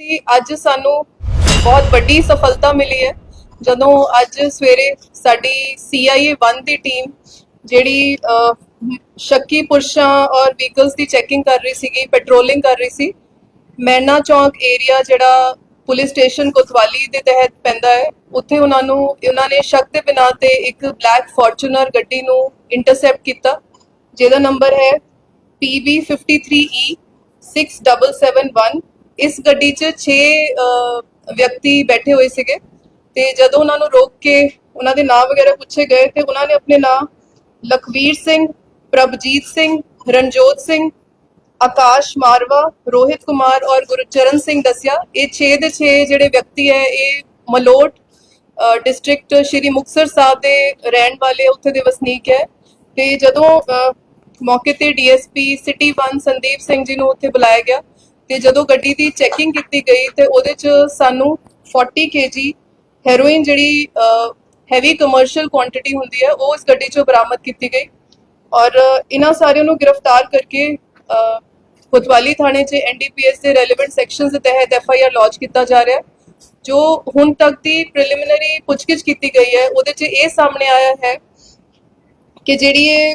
ਦੀ ਅੱਜ ਸਾਨੂੰ ਬਹੁਤ ਵੱਡੀ ਸਫਲਤਾ ਮਿਲੀ ਹੈ। ਜਦੋਂ ਅੱਜ ਸਵੇਰੇ ਸਾਡੀ CIA 1 ਦੀ ਟੀਮ ਜਿਹੜੀ ਸ਼ੱਕੀ ਪੁਰਸ਼ਾਂ ਔਰ ਵਹੀਕਲਸ ਦੀ ਚੈਕਿੰਗ ਕਰ ਰਹੀ ਸੀਗੀ ਪੈਟਰੋਲਿੰਗ ਕਰ ਰਹੀ ਸੀ, ਮੈਨਾ ਚੌਂਕ ਏਰੀਆ ਜਿਹੜਾ ਪੁਲਿਸ ਸਟੇਸ਼ਨ ਕੋਤਵਾਲੀ ਦੇ ਤਹਿਤ ਪੈਂਦਾ ਹੈ, ਉੱਥੇ ਉਹਨਾਂ ਨੂੰ, ਉਹਨਾਂ ਨੇ ਸ਼ੱਕ ਦੇ ਬਿਨਾਂ ਤੇ ਇੱਕ ਬਲੈਕ ਫੋਰਚੂਨਰ ਗੱਡੀ ਨੂੰ ਇੰਟਰਸੈਪਟ ਕੀਤਾ, ਜਿਹਦਾ ਨੰਬਰ ਹੈ PB53E 6771 e ਇਸ ਗੱਡੀ 'ਚ 6 ਵਿਅਕਤੀ ਬੈਠੇ ਹੋਏ ਸੀਗੇ। ਤੇ ਜਦੋਂ ਉਹਨਾਂ ਨੂੰ ਰੋਕ ਕੇ ਉਹਨਾਂ ਦੇ ਨਾਮ ਵਗੈਰਾ ਪੁੱਛੇ ਗਏ ਤੇ ਉਹਨਾਂ ਨੇ ਆਪਣੇ ਨਾਮ ਲਖਵੀਰ ਸਿੰਘ ਪ੍ਰਭਜੀਤ ਸਿੰਘ ਰਣਜੋਤ ਸਿੰਘ ਆਕਾਸ਼ ਮਾਰਵਾ ਰੋਹਿਤ ਕੁਮਾਰ ਔਰ ਗੁਰਚਰਨ ਸਿੰਘ ਦੱਸਿਆ। ਇਹ 6 ਦੇ 6 ਜਿਹੜੇ ਵਿਅਕਤੀ ਹੈ ਇਹ ਮਲੋਟ ਡਿਸਟ੍ਰਿਕਟ ਸ਼੍ਰੀ ਮੁਕਤਸਰ ਸਾਹਿਬ ਦੇ ਰਹਿਣ ਵਾਲੇ ਉੱਥੇ ਦੇ ਵਸਨੀਕ ਹੈ। ਤੇ ਜਦੋਂ ਅਹ, ਮੌਕੇ ਤੇ ਡੀਐਸਪੀ ਸਿਟੀ 1 ਸੰਦੀਪ ਸਿੰਘ ਜੀ ਨੂੰ ਉੱਥੇ ਬੁਲਾਇਆ ਗਿਆ ਤੇ ਜਦੋਂ ਗੱਡੀ ਦੀ ਚੈਕਿੰਗ ਕੀਤੀ ਗਈ ਤੇ ਉਹਦੇ ਚ ਸਾਨੂੰ 40 ਕੇਜੀ ਹੈਰੋਇਨ ਜਿਹੜੀ ਹੈਵੀ ਕਮਰਸ਼ੀਅਲ ਕੁਆਂਟੀਟੀ ਹੁੰਦੀ ਹੈ ਉਹ ਇਸ ਗੱਡੀ ਚੋਂ ਬਰਾਮਦ ਕੀਤੀ ਗਈ ਔਰ ਇਹਨਾਂ ਸਾਰਿਆਂ ਨੂੰ ਗ੍ਰਿਫਤਾਰ ਕਰਕੇ ਅ, ਕੋਤਵਾਲੀ ਥਾਣੇ 'ਚ ਐਨਡੀਪੀਐਸ ਦੇ ਰੈਲੇਵੈਂਟ ਸੈਕਸ਼ਨਸ ਦੇ ਤਹਿਤ ਐਫਆਈਆਰ ਲੌਂਚ ਕੀਤਾ ਜਾ ਰਿਹਾ ਹੈ ਜੋ ਹੁਣ ਤੱਕ ਦੀ ਪ੍ਰੀਲਿਮਿਨਰੀ ਪੁੱਛਗਿੱਛ ਕੀਤੀ ਗਈ ਹੈ ਉਹਦੇ 'ਚ ਇਹ ਸਾਹਮਣੇ ਆਇਆ ਹੈ ਕਿ ਜਿਹੜੀ ਇਹ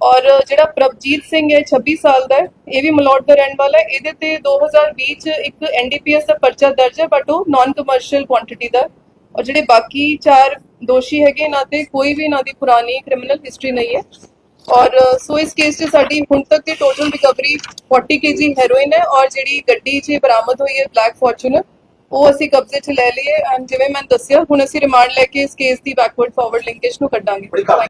ਔਰ ਜਿਹੜਾ ਪ੍ਰਭਜੀਤ ਸਿੰਘ ਹੈ 26 ਸਾਲ ਦਾ ਹੈ, ਇਹ ਵੀ ਮਲੋਟ ਦਾ ਰਹਿਣ ਵਾਲਾ ਹੈ। ਇਹਦੇ ਤੇ 2020 ਚ ਇੱਕ ਐਨਡੀਪੀਐਸ ਦਾ ਪਰਚਾ ਦਰਜ ਹੈ ਬਟ ਉਹ ਨਾਨ ਕਮਰਸ਼ੀਅਲ ਕੁਆਂਟੀਟੀ ਦਾ ਔਰ ਜਿਹੜੇ ਬਾਕੀ ਚਾਰ ਦੋਸ਼ੀ ਹੈਗੇ, ਇਹਨਾਂ ਤੇ ਕੋਈ ਵੀ ਇਹਨਾਂ ਦੀ ਪੁਰਾਣੀ ਕ੍ਰਿਮੀਨਲ ਹਿਸਟਰੀ ਨਹੀਂ ਹੈ। ਔਰ, ਸੋ ਇਸ ਕੇਸ 'ਚ ਸਾਡੀ ਹੁਣ ਤੱਕ ਦੀ ਟੋਟਲ ਰਿਕਵਰੀ 40 ਕੇਜੀ ਹੈਰੋਇਨ ਹੈ ਔਰ ਜਿਹੜੀ ਗੱਡੀ 'ਚ ਬਰਾਮਦ ਹੋਈ ਹੈ ਬਲੈਕ ਫੋਰਚੂਨਰ ਉਹ ਅਸੀਂ ਕਬਜ਼ੇ 'ਚ ਲੈ ਲਈਏ। ਐਂਡ ਜਿਵੇਂ ਮੈਂ ਦੱਸਿਆ, ਹੁਣ ਅਸੀਂ ਰਿਮਾਂਡ ਲੈ ਕੇ ਇਸ ਕੇਸ ਦੀ ਬੈਕਵਰਡ ਫਾਰਵਰਡ ਲਿੰਕੇਜ ਨੂੰ ਕੱਢਾਂਗੇ।